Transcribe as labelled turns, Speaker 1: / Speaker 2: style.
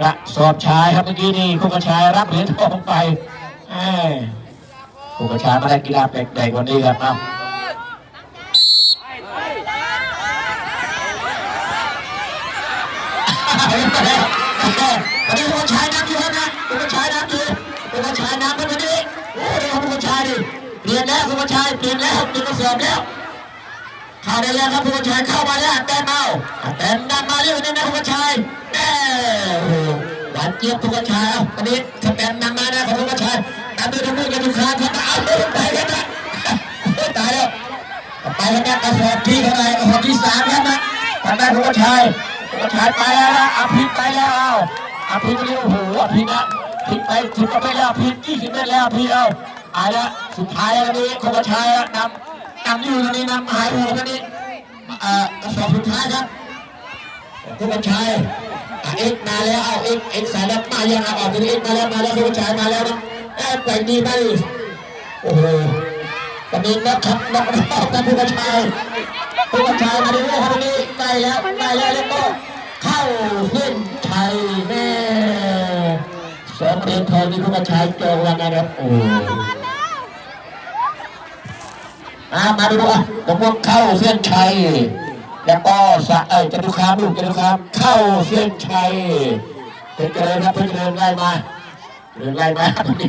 Speaker 1: กระสอบชายครับเมื่อกี้นี่คุณกระชายรับเหรียญทองไปแหม่คุกระชายมาได้กีฬาแปลกๆวันนี้ครับเอาวันนี้คุกระชายน้ำอยู่ครับนะคุณกระชายน้ำอยู่คุณกระชายน้ำเป็นวันนี้โอ้เดี๋ยคุกระชายดิเปลี่ยนแล้วคุณกระชายเปลี่ยนแล้วเปลี่ยนกระสอบแล้วเข้าได้แล้วครับคุณชัยเข้ามาแล้ว หวานเจี๊ยบคุณชัยเอาตอนนี้สแตมนำมานะของคุณชัยตามด้วยทั้งมือกันทุกครั้งครับเอาไปกันนะตายแล้วไปกันนะกระสอบที่เท่าไหร่กระสอบที่สามครับนะทางด้านคุณชัยคุณชัยไปแล้วนะอภิไปแล้วอาอภิไปเร็วโอ้โหอภิษนะผิดไปถึงก็ไม่แล้วผิดยี่สิบเมตรแล้วพี่เอาไปแล้วสุดท้ายแล้วนี้คุณชัยนำนำอยู่ตรงนี้นำหายหัวตรงนี้เอ่อกระสอบสุดท้ายครับ คุณบัญชัยเอ็กมาแล้วเอาเอ็กเอ็กสายแลับมายังเอาออกตรงนี้เอ็กมาแล้วมาแล้วคุณบัญชัยมาแล้วนะแอบไปดีไปโอ้โหตอนนี้นักขับนักรอบนะคุณบัญชัยคุณบัญชัยมาดูว่าตรงนี้ได้แล้วได้แล้วแล้วก็เข้าเส้นชัยแม่สองเหรียญทองนี่คุณบัญชัยจองแล้วนะครับโอ้มามาดูอะผมว่าเข้าเส้นชัย แล้วก็สะเอ้ยจตุคามลูกจตุคามเข้าเส้นชัยเป็นเจริญครับเป็นเจริญไล่มาเดินไล่มาตรงนี้